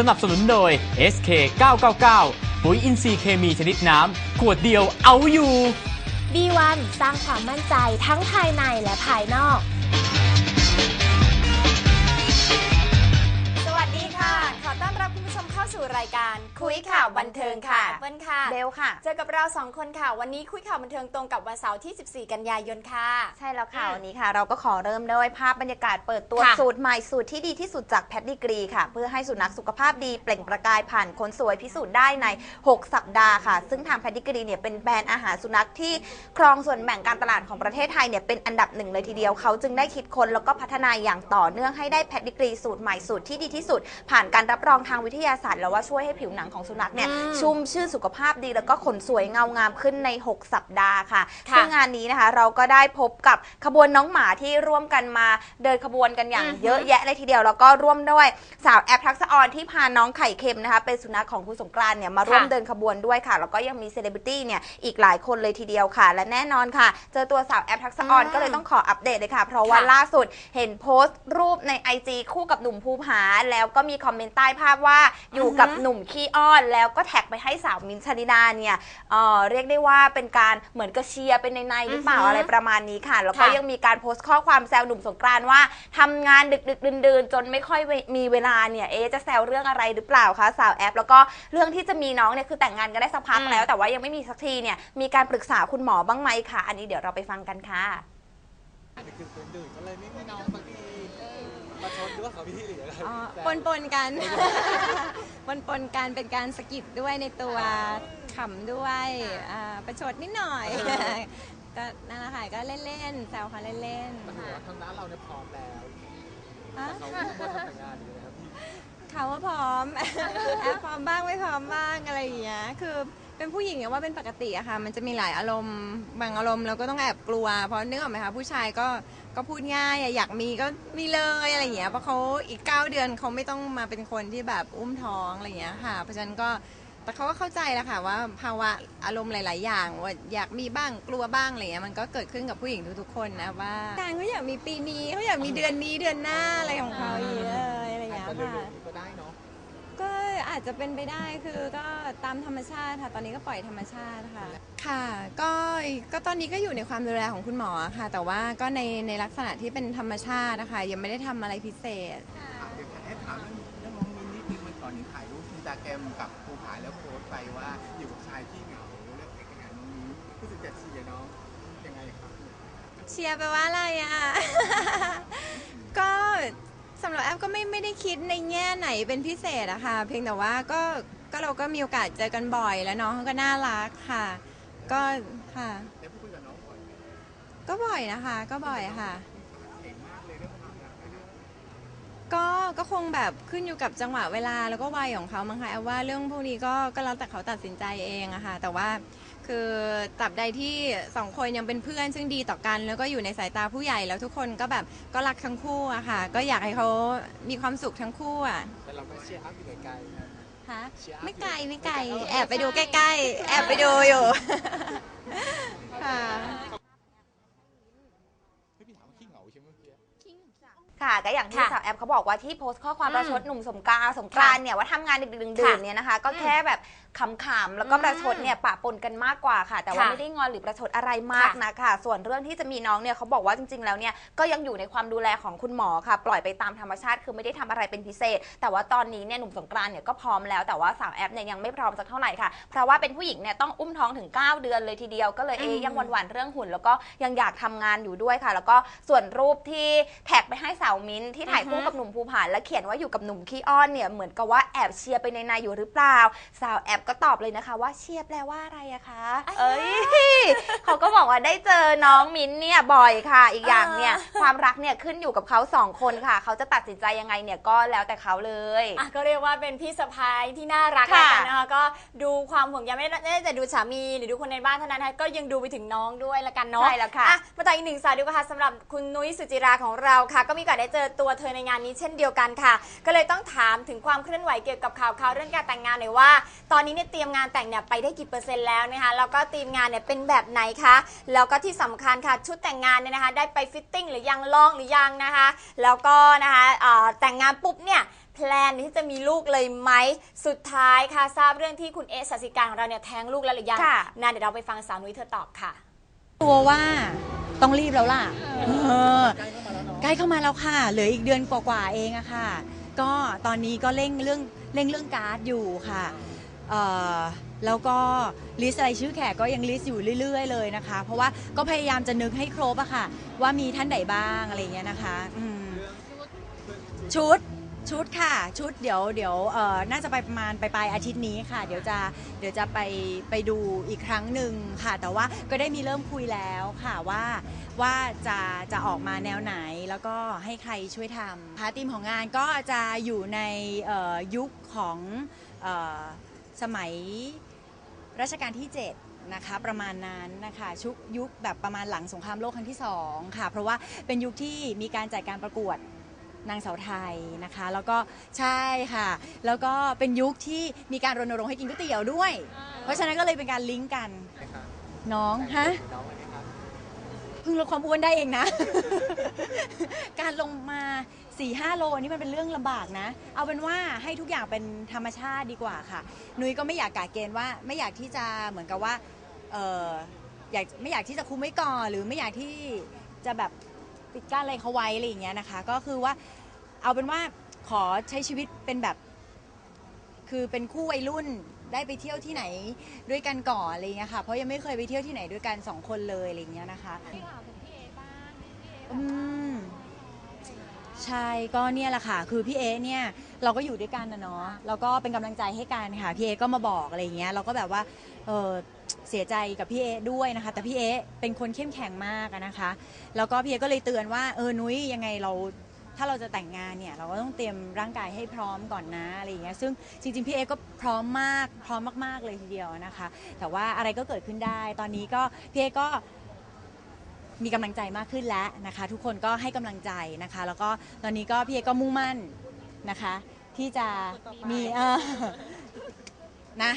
สนับสนุนโดย SK 999ปุ๋ยอินทรีย์เคมีชนิดน้ำ ขวดเดียวเอาอยู่ B1 สร้างความมั่นใจทั้งภายในและภายนอก นเทิงค่ะเปิ้ลค่ะเบลค่ะ เจอกับเราสองคนค่ะ วันนี้คุยข่าวบันเทิงตรงกับวันเสาร์ที่ 14 กันยายนค่ะ ใช่แล้วค่ะอืมวันนี้ค่ะ เราก็ขอเริ่มด้วยภาพบรรยากาศเปิดตัวค่ะสูตรใหม่สูตรที่ดีที่สุดจากแพทดีกรีค่ะ เพื่อให้สุนัขสุขภาพดีเปล่งประกายผ่านคนสวยพิสูจน์ได้ใน 6 สัปดาห์ค่ะ ซึ่งทางแพทดีกรีเนี่ยเป็นแบรนด์อาหารสุนัขที่ครองส่วนแบ่งการตลาดของประเทศไทยเนี่ยเป็นอันดับหนึ่งเลยทีเดียวเขาจึงได้คิดค้นแล้วก็พัฒนาอย่างต่อเนื่องให้ได้แพทดีกรีสูตรใหม่สูตรที่ดีที่สุด ผ่านการรับรองทางวิทยาศาสตร์แล้วว่าช่วยให้ผิวหนังของสุนัขเนี่ยอืมชุ่มชื่นสุขภาพดี แล้วก็ขนสวยเงางามขึ้นใน 6 สัปดาห์ค่ะค่ะซึ่งงานนี้นะคะ เราก็ได้พบกับขบวนน้องหมาที่ร่วมกันมาเดินขบวนกันอย่าง อือฮึ เยอะแยะเลยทีเดียว แล้วก็ร่วมด้วยสาวแอปทักษะออนที่พาน้องไข่เค็มนะคะ เป็นสุนัขของคุณสงกรานต์เนี่ยมาร่วมค่ะเดินขบวนด้วยค่ะ แล้วก็ยังมีเซเลบริตี้เนี่ยอีกหลายคนเลยทีเดียวค่ะ และแน่นอนค่ะ เจอตัวสาวแอปทักษะออนอืมก็เลยต้องขออัปเดตเลยค่ะ เพราะว่าค่ะ ล่าสุดเห็นโพสต์รูปใน IG คู่กับหนุ่มภูผาแล้วก็มีคอมเมนต์ใต้ภาพว่าอยู่กับอือฮึหนุ่มขี้อ้อน แล้วก็แท็กไปให้สาวมินท์ชลิดาเนี่ยเอ่อเรียกได้ว่าเป็นการเหมือนกับเชียร์เป็นในๆหรือเปล่าอือฮึอะไรประมาณนี้ค่ะ แล้วก็ค่ะยังมีการโพสต์ข้อความแซวหนุ่มสงกรานต์ว่าทำงานดึกดึกๆดื่นๆจนไม่ค่อยมีเวลาเนี่ยเอ๊ะจะแซวเรื่องอะไรหรือเปล่าคะสาวแอป แล้วก็เรื่องที่จะมีน้องเนี่ยคือแต่งงานกันได้สักพักอืม แล้ว แต่ว่ายังไม่มีสักทีเนี่ยมีการปรึกษาคุณหมอบ้างไหมคะอันนี้เดี๋ยวเราไปฟังกันค่ะ ดึกดึกดื่นดื่นก็เลยไม่มีน้องสักที มาชนหรือว่าเขาพี่หรืออะไรอ๋อแต่ปนปนๆกัน ปนปนๆกันเป็นการสะกิดด้วยในตัวขำด้วยอ่าประชดนิดหน่อย ก็นั่นแหละค่ะก็เล่นๆแซวเขาเล่นมันถือว่าทางด้านเราเนี่ยพร้อมแล้วๆฮะ แต่เขาไม่ต้องมาทำแต่งงานอยู่นะครับพี่เขาว่าพร้อม แอบพร้อมบ้างไม่พร้อมบ้างอะไรอย่างเงี้ย คือเป็นผู้หญิงเนี่ยว่าเป็นปกติอะค่ะ มันจะมีหลายอารมณ์ บางอารมณ์เราก็ต้องแอบกลัว เพราะนึกออกไหมคะผู้ชายก็ ก็พูดง่ายอะอยากมีก็มีเลยอะไรอย่างเงี้ยเพราะเขาอีก 9 เดือนเขาไม่ต้องมาเป็นคนที่แบบอุ้มท้องอะไรอย่างเงี้ยค่ะ เพราะฉะนั้นก็แต่เขาก็เข้าใจแหละค่ะว่าภาวะอารมณ์หลาย ๆ อย่างว่าอยากมีบ้างกลัวบ้างอะไรเงี้ยมันก็เกิดขึ้นกับผู้หญิงทุกๆคนนะว่าการเขาอยากมีปีนี้เขาอยากมีเดือนนี้เดือนหน้าอะไรของเขาอย่างเยเลยอะไรอย่างเงี้ยค่ะก็ได้เนาะ อาจจะเป็นไปได้คือก็ตามธรรมชาติค่ะ ตอนนี้ก็ปล่อยธรรมชาติค่ะ ค่ะก็ก็ตอนนี้ก็อยู่ในความดูแลของคุณหมอค่ะ แต่ว่าก็ในในลักษณะที่เป็นธรรมชาตินะคะยังไม่ได้ทำอะไรพิเศษเดี๋ยวให้ถามเรื่องน้องมินนิดนึงมันก่อนนี้ถ่ายรูปอินสตาแกรมกับภูผาแล้วโพสต์ไปว่าอยู่กับชายที่เหงาเรื่องแต่งงานน้องมิ้นรู้สึกจะเชียร์น้องยังไงครับ เชียร์ไปลว่าอะไรอะ ก็ สำหรับแอฟก็ไม่ไม่ได้คิดในแง่ไหนเป็นพิเศษอะค่ะ เพียงแต่ว่าก็ก็เราก็มีโอกาสเจอกันบ่อยแล้วน้องเขาก็น่ารักค่ะ ก็ค่ะ ได้พูดคุยกับน้องก่อนไหมก็บ่อยนะคะ ก็บ่อยค่ะ เก่งมากเลยเรื่องความรักเรื่องก็ก็คงแบบขึ้นอยู่กับจังหวะเวลาแล้วก็วัยของเขามั้งคะแอฟว่าเรื่องพวกนี้ก็ก็แล้วแต่เขาตัดสินใจเองอะค่ะ แต่ว่า คือตราบใดที่สองคนยังเป็นเพื่อนซึ่งดีต่อกัน แล้วก็อยู่ในสายตาผู้ใหญ่แล้วทุกคนก็แบบก็รักทั้งคู่อะค่ะ ก็อยากให้เขามีความสุขทั้งคู่อะแต่เราก็เชียร์อัพอยู่ไกลๆนะฮะเชียร์อัพไม่ไกลไม่ไกล แอบไปดูใกล้ๆ แอบไปดูอยู่ ค่ะ ไม่พี่ถามว่าขี้เหงาใช่ไหมเมื่อกี้ ค่ะก็อย่างที่ค่ะสาวแอปเขาบอกว่าที่โพสต์ข้อความอืมประชดหนุ่มสงกรานต์สงกรานต์เนี่ยว่าทำงานดึกๆดื่นๆเนี่ยนะคะ ก็แค่แบบ ขำๆแล้วก็ประชดเนี่ยปะปนกันมากกว่าค่ะ แต่ว่าค่ะไม่ได้งอนหรือประชดอะไรมากค่ะนะค่ะส่วนเรื่องที่จะมีน้องเนี่ยเขาบอกว่าจริง ๆ แล้วเนี่ยก็ยังอยู่ในความดูแลของคุณหมอค่ะ ปล่อยไปตามธรรมชาติคือไม่ได้ทำอะไรเป็นพิเศษ แต่ว่าตอนนี้เนี่ยหนุ่มสงกรานต์เนี่ยก็พร้อมแล้วแต่ว่าสาวแอปเนี่ยยังไม่พร้อมสักเท่าไหร่ค่ะ เพราะว่าเป็นผู้หญิงเนี่ยต้องอุ้มท้องถึง 9 เดือนเลยทีเดียวก็เลยเอ๊ยยังหวั่นๆเรื่องหุ่น แล้วก็ยังอยากทำงานอยู่ด้วยค่ะ แล้วก็ส่วนรูปที่แท็กไปให้สาวมิ้นท์ที่ถ่ายคู่กับหนุ่มภูผาและเขียนว่าอยู่กับหนุ่มขี้อ้อนเนี่ยเหมือนกับว่าแอบเชียร์ไปในในๆอยู่หรือเปล่า สาวแอบก็ตอบเลยนะคะว่าเชียร์แปลว่าอะไรอะคะ เอ้ยเขาก็บอกว่าได้เจอน้องมิ้นท์เนี่ยบ่อยค่ะ อีกอย่างเนี่ยความรักเนี่ยขึ้นอยู่กับเขาสองคนค่ะ เขาจะตัดสินใจยังไงเนี่ยก็แล้วแต่เขาเลยอะก็เรียกว่าเป็นพี่สะพ้ายที่น่ารักค่ะแล้วกันนะคะก็ดูความห่วงใยไม่ได้ไม่ได้แต่ดูสามีหรือดูคนในบ้านเท่านั้นนะคะก็ยังดูไปถึงน้องด้วยละกันเนาะใช่แล้วค่ะอะมาต่ออีกหนึ่งสาวดีกว่าค่ะสำหรับคุณนุ้ยสุจิราของเราค่ะ ก็มีโอกาสได้เจอตัวเธอในงานนี้เช่นเดียวกันค่ะ ก็เลยต้องถามถึงความเคลื่อนไหวเกี่ยวกับข่าวข่าวเรื่องการแต่งงานหน่อยว่า ตอนนี้เนี่ยเตรียมงานแต่งเนี่ยไปได้กี่เปอร์เซ็นต์แล้วนะคะแล้วก็ทีมงานเนี่ยเป็นแบบไหนคะแล้วก็ที่สำคัญค่ะชุดแต่งงานเนี่ยนะคะได้ไปฟิตติ้งหรือยังลองหรือยังนะคะ แล้วก็นะคะเอ่อแต่งงานปุ๊บเนี่ยแพลนที่จะมีลูกเลยไหมสุดท้ายค่ะทราบเรื่องที่คุณเอสสสิการของเราเนี่ยแท้งลูกแล้วหรือยังค่ะนั่นเดี๋ยวเราไปฟังสาวนุ้ยเธอตอบค่ะตัวว่าต้องรีบแล้วล่ะเออใกล้เข้ามาแล้วค่ะ เหลืออีกเดือนกว่าๆเองอะค่ะ ก็ตอนนี้ก็เร่งเรื่องเร่งเรื่องการ์ดอยู่ค่ะ เอ่อแล้วก็ลิสต์อะไรายชื่อแขกก็ยังลิสต์อยู่เรื่อย ๆ เลยนะคะ เพราะว่าก็พยายามจะนึกให้ครบอะค่ะ ว่ามีท่านไหนบ้างอะไรอย่างเงี้ยนะคะอืมชุดชุดค่ะ ชุดเดี๋ยวเดี๋ยวเอ่อน่าจะไปประมาณปลายๆอาทิตย์นี้ค่ะ เดี๋ยวจะเดี๋ยวจะไปไปดูอีกครั้งหนึ่งค่ะ แต่ว่าก็ได้มีเริ่มคุยแล้วค่ะว่าว่าจะจะออกมาแนวไหนแล้วก็ให้ใครช่วยทำค่ะทีมของงานก็จะอยู่ในเอ่อยุคของเอ่อ สมัยรัชกาลที่ 7 นะคะ ประมาณนั้นนะคะชุกยุคแบบประมาณหลังสงครามโลกครั้งที่ 2 ค่ะ เพราะว่าเป็นยุคที่มีการจัดการประกวดนางสาวไทยนะคะ แล้วก็ใช่ค่ะ แล้วก็เป็นยุคที่มีการรณรงค์ให้กินก๋วยเตี๋ยวด้วย เพราะฉะนั้นก็เลยเป็นการลิงก์กันน้องฮะเพิ่งลดความอ้วนได้เองนะ การลงมา 4ี่ห้าโลอันนี้มันเป็นเรื่องลำบากนะ เอาเป็นว่าให้ทุกอย่างเป็นธรรมชาติดีกว่าค่ะนุ้ยก็ไม่อยากกาเกณฑ์ว่าไม่อยากที่จะเหมือนกับว่าเอออยากไม่อยากที่จะคุมไว้ก่อนหรือไม่อยากที่จะแบบปิดกั้นอะไรเขาไว้อะไรอย่างเงี้ยนะคะ ก็คือว่าเอาเป็นว่าขอใช้ชีวิตเป็นแบบ คือเป็นคู่วัยรุ่นได้ไปเที่ยวที่ไหนด้วยกันก่อนอะไรอย่างเงี้ยค่ะเพราะยังไม่เคยไปเที่ยวที่ไหนด้วยกันสองคนเลยอะไรอย่างเงี้ยนะคะอืม ใช่ก็เนี่ยแหละค่ะ คือพี่เอเนี่ยเราก็อยู่ด้วยกันนะเนาะแล้วก็เป็นกำลังใจให้กันค่ะพี่เอก็มาบอกอะไรอย่างเงี้ยเราก็แบบว่าเออเสียใจกับพี่เอด้วยนะคะ แต่พี่เอเป็นคนเข้มแข็งมากอะนะคะ แล้วก็พี่เอก็เลยเตือนว่าเออนุ้ยยังไงเราถ้าเราจะแต่งงานเนี่ยเราก็ต้องเตรียมร่างกายให้พร้อมก่อนนะอะไรอย่างเงี้ยซึ่งจริงๆพี่เอก็พร้อมมากพร้อมมากๆเลยทีเดียวนะคะ แต่ว่าอะไรก็เกิดขึ้นได้ ตอนนี้ก็พี่เอก็ มีกำลังใจมากขึ้นแล้วนะคะ ทุกคนก็ให้กำลังใจนะคะ แล้วก็ตอนนี้ก็พี่เอก็มุ่งมั่นนะคะ ที่จะมีเออนะ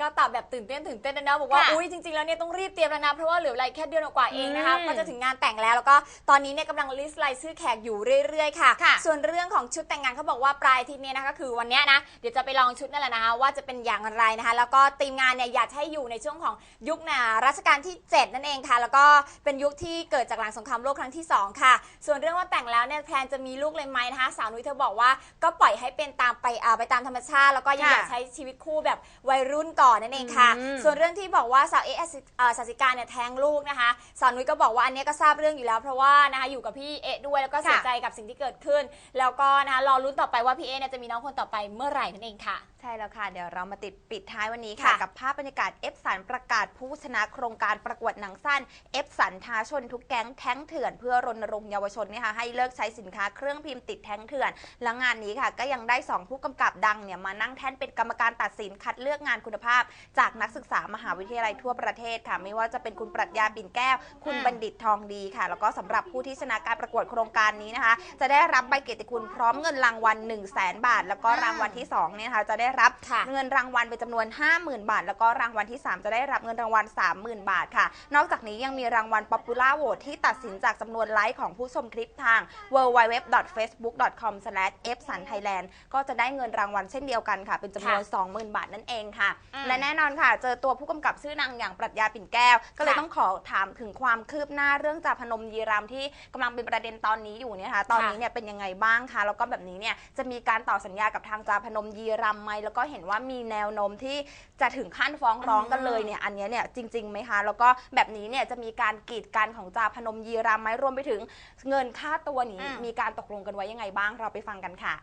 ก็ตอบแบบตื่นเต้นตื่นเต้นนะนะบอกว่าค่ะอุ้ยจริงๆแล้วเนี่ยต้องรีบเตรียมแล้วนะเพราะว่าเหลือเวลาแค่เดือนกว่าๆเองนะคะอืมก็จะถึงงานแต่งแล้วแล้วก็ตอนนี้เนี่ยกำลังลิสต์รายชื่อแขกอยู่เรื่อยๆค่ะ ค่ะ ส่วนเรื่องของชุดแต่งงานเขาบอกว่าปลายอาทิตย์เนี้นะคะก็คือวันเนี้ยนะเดี๋ยวจะไปลองชุดนั่นแหละนะคะว่าจะเป็นอย่างไรนะคะแล้วก็ทีมงานเนี่ยอยากให้อยู่ในช่วงของยุคนารัชกาลที่7นั่นเองค่ะ แล้วก็เป็นยุคที่เกิดจากหลังสงครามโลกครั้งที่สองค่ะ ส่วนเรื่องว่าแต่งแล้วเนี่ยแพลนจะมีลูกเลยไหมนะคะสาวนุ้ยเธอบอกว่าก็ปล่อยให้เป็นตามไปอ่าไปตามธรรมชาติ แล้วก็ยังค่ะ อยากใช้ชีวิตคู่แบบวัยรุ่นก่อนนั่นเองค่ะ อืม ส่วนเรื่องที่บอกว่าสาวเอสสาสิการเนี่ยแท้งลูกนะคะสาวนุ้ยก็บอกว่าอันเนี้ยก็ทราบเรื่องอยู่แล้ว เพราะว่านะคะอยู่กับพี่เอะด้วยแล้วก็เสียค่ะใจกับสิ่งที่เกิดขึ้น แล้วก็นะคะรอรุ้นต่อไปว่าพี่เอะเนี่ยจะมีน้องคนต่อไปเมื่อไหร่นั่นเองค่ะใช่แล้วค่ะ เดี๋ยวเรามาติดปิดท้ายวันนี้ค่ะค่ะ กับภาพบรรยากาศเอฟสันประกาศผู้ชนะโครงการประกวดหนังสั้นเอฟสันท้าชนทุกแก๊งแท้งเถื่อน เพื่อรณรงค์เยาวชนเนี่ยค่ะให้เลิกใช้สินค้าเครื่องพิมพ์ติดแท้งเถื่อน และงานนี้ค่ะ ก็ยังได้ 2 ผู้กำกับดังเนี่ยมานั่งแท่นเป็นกรรมการตัดสินคัดเลือกงานคุณภาพ จากนักศึกษามหาวิทยาลัยทั่วประเทศค่ะ ไม่ว่าจะเป็นคุณปรัชญาปิ่นแก้ว คุณบัณฑิตทองดีค่ะ แล้วก็สำหรับผู้ที่ชนะการประกวดโครงการนี้นะคะ จะได้รับใบเกียรติคุณพร้อมเงินรางวัล 1 0 0 0 0แบาท แล้วก็รางวัลที่สองเนี่ยนะคะจะได้รับค่ะเงินรางวัลเป็นจำนวน 50,000 บาท แล้วก็รางวัลที่ 3 จะได้รับเงินรางวัล 30,000 บาทค่ะ นอกจากนี้ยังมีรางวัล Popular Vote ที่ตัดสินจากจำนวนไลค์ของผู้ชมคลิปทาง www.facebook.com/fsanthailand ก็จะได้เงินรางวัลเช่นเดียวกันค่ะ เป็นจำนวน 20,000 บาทนั่นเองค่ะอืมและแน่นอนค่ะ เจอตัวผู้กำกับชื่อดังอย่างปรัชญาปิ่นแก้ว ก็เลยค่ะต้องขอถามถึงความคืบหน้าเรื่องจาพนมยีรามที่กำลังเป็นประเด็นตอนนี้อยู่เนี่ยค่ะตอนนี้เนี่ยเป็นยังไงบ้างคะแล้วก็แบบนี้เนี่ยจะมีการต่อสัญญากับทางจาพนมยีรามไหมแล้วก็เห็นว่ามีแนวโน้มที่จะถึงขั้นฟ้องร้องกันเลยเนี่ยอันเนี้ยเนี่ยจริงๆไหมคะแล้วก็แบบนี้เนี่ยจะมีการกีดกันของจาพนมยีรามไหมรวมไปถึงเงินค่าตัวนี้อืม มีการตกลงกันไว้ยังไงบ้างเราไปฟังกันค่ะ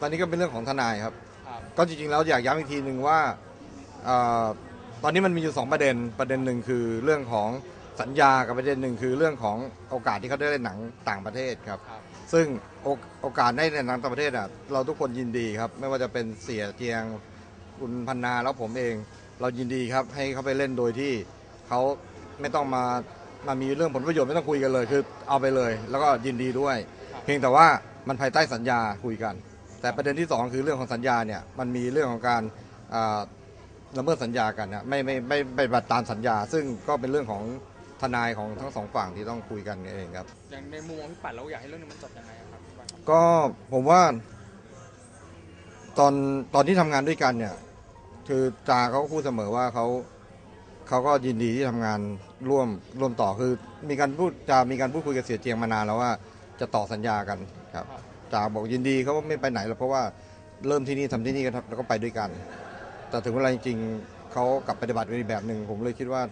ตอนนี้ก็เป็นเรื่องของทนายครับ ครับ ก็จริงๆแล้วอยากย้ำอีกทีหนึ่งว่าเอ่อตอนนี้มันมีอยู่สองประเด็นประเด็นหนึ่งคือเรื่องของสัญญากับประเด็นหนึ่งคือเรื่องของโอกาสที่เขาได้เล่นหนังต่างประเทศครับ ครับ ซึ่งโอโอกาสได้เล่นหนังต่างประเทศอะเราทุกคนยินดีครับ ไม่ว่าจะเป็นเสียเจียงคุณพันนาแล้วผมเอง เรายินดีครับ ให้เขาไปเล่นโดยที่เขาไม่ต้องมามามีเรื่องผลประโยชน์ไม่ต้องคุยกันเลย คือเอาไปเลย แล้วก็ยินดีด้วย เพียงแต่ว่ามันภายใต้สัญญาคุยกัน แต่ประเด็นที่สองคือเรื่องของสัญญาเนี่ยมันมีเรื่องของการอ่าละเมิดสัญญากันนะไม่ไม่ไม่ไม่ปฏิบัติตามสัญญา ซึ่งก็เป็นเรื่องของ ทนายของทั้งสองฝั่งที่ต้องคุยกันเองครับ อย่างในมุมมองพี่ปัดเราอยากให้เรื่องนี้มันจบยังไงอะครับพี่ปัดครับก็ผมว่า ตอนตอนที่ทำงานด้วยกันเนี่ย คือจาเขาก็พูดเสมอว่าเขาเขาก็ยินดีที่ทำงานร่วมร่วมต่อคือ มีการพูดจะมีการพูดคุยกับเสียเจียงมานานแล้วว่าจะต่อสัญญากันครับจาบอกยินดีเขาไม่ไปไหนหรอกเพราะว่าเริ่มที่นี่ทำที่นี่กันแล้วก็ไปด้วยกัน แต่ถึงเวลาจริงๆเขากลับปฏิบัติในแบบหนึ่งผมเลยคิดว่า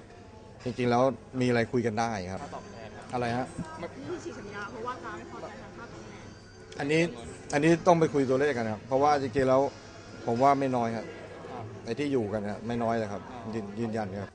จริงๆแล้วมีอะไรคุยกันได้ครับค่าตอบแทนครับอะไรฮะ ที่ฉีกสัญญาเพราะว่าการไม่พอใจทางค่าตอบแทนอันนี้อันนี้ต้องไปคุยตัวเลขกันครับเพราะว่าจริงๆแล้วผมว่าไม่น้อยครับครับไอ้ที่อยู่กันเนี่ยไม่น้อยเลยครับอ๋อยืนยืนยันครับ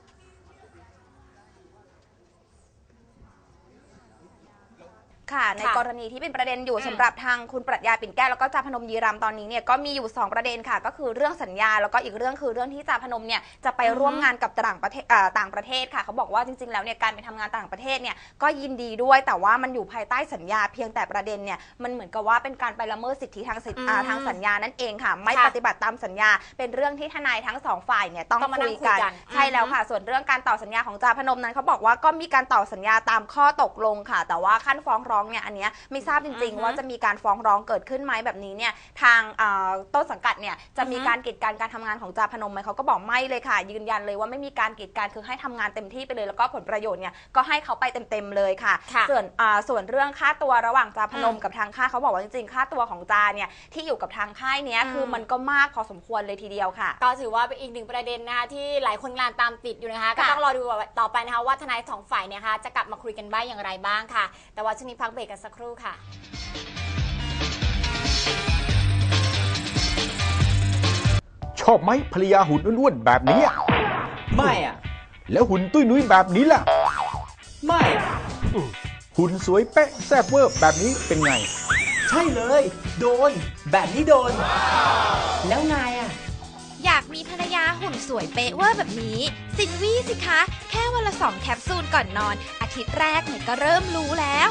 ค่ะ ในค่ะกรณีที่เป็นประเด็นอยู่อืมสำหรับทางคุณปรัชญาปิ่นแก้วแล้วก็จาพนมยีรำตอนนี้เนี่ยก็มีอยู่ 2 ประเด็นค่ะ ก็คือเรื่องสัญญาแล้วก็อีกเรื่องคือเรื่องที่จาพนมเนี่ยจะไปร่วมงานกับต่างประเทศอ่าต่างประเทศค่ะเขาบอกว่าจริงๆ แล้วเนี่ยการไปทำงานต่างประเทศเนี่ยก็ยินดีด้วยแต่ว่ามันอยู่ภายใต้สัญญาเพียงแต่ประเด็นเนี่ยมันเหมือนกับว่าเป็นการไปละเมิดสิทธิทางสิทธิอ่าอืมทางสัญญานั่นเองค่ะ ไม่ค่ะปฏิบัติตามสัญญา เป็นเรื่องที่ทนายทั้งสองฝ่ายเนี่ยต้องต้องมานั่คุงยกันคุยกันใช่แล้วค่ะส่วนเรื่องการต่อสัญญาของจาพนมนั้นเขาบอกว่าก็มีการต่อสัญญาตามข้อตกลงค่ะ แต่ว่าขั้นฟ้องร้องเนี่ยอันเนี้ยไม่ทราบจริงอือฮึๆว่าจะมีการฟ้องร้องเกิดขึ้นไหมแบบนี้เนี่ยทางเอ่อต้นสังกัดเนี่ยจะมีอือฮึการกีดกันการทำงานของจาพนมไหมเขาก็บอกไม่เลยค่ะ ยืนยันเลยว่าไม่มีการกีดกันคือให้ทำงานเต็มที่ไปเลยแล้วก็ผลประโยชน์เนี่ยก็ให้เขาไปเต็มๆเลยค่ะ ค่ะส่วนอ่าส่วนเรื่องค่าตัวระหว่างจาพนมอืมกับทางค่ายเขาบอกว่าจริงๆ ค่าตัวของจาเนี่ยที่อยู่กับทางค่ายเนี้ยคือมมันก็มากพอสมควรเลยทีเดียวค่ะ ก็ถือว่าเป็นอีกหนึ่งประเด็นนะคะที่หลายคนกำลังตามติดอยู่นะคะ ก็ค่ะ ต้องรอดูต่อไปนะคะว่าทนายสองฝ่ายเนี่ยนะคะจะกลับมาคุยกันบ้างอย่างไรบ้างค่ะ แต่ว่าช่วงนี้พักเบรกกันสักครู่ค่ะชอบไหมภรรยาหุ่นอ้วนๆแบบนี้อะไม่อะ แล้วหุ่นตุ้ยนุ้ยแบบนี้ล่ะ ไม่หุ่นสวยเป๊ะแซ่บเวอร์แบบนี้เป็นไง ใช่เลย โดน แบบนี้โดน แล้วนายอะ อยากมีภรรยาหุ่นสวยเป๊ะเวอร์แบบนี้ซินวี่สิคะ แค่วันละสองแคปซูลก่อนนอน อาทิตย์แรกเนี่ยก็เริ่มรู้แล้ว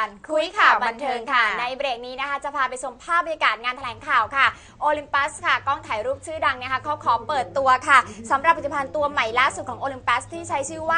การคุยข่าวบันเทิงค่ะค่ะ ในเบรกนี้นะคะ จะพาไปชมภาพบรรยากาศงานแถลงข่าวค่ะโอลิมปัสค่ะกล้องถ่ายรูปชื่อดังนะคะเขาขอเปิดตัวค่ะสำหรับผลิตภัณฑ์ตัวใหม่ล่าสุดของโอลิมปัสที่ใช้ชื่อว่า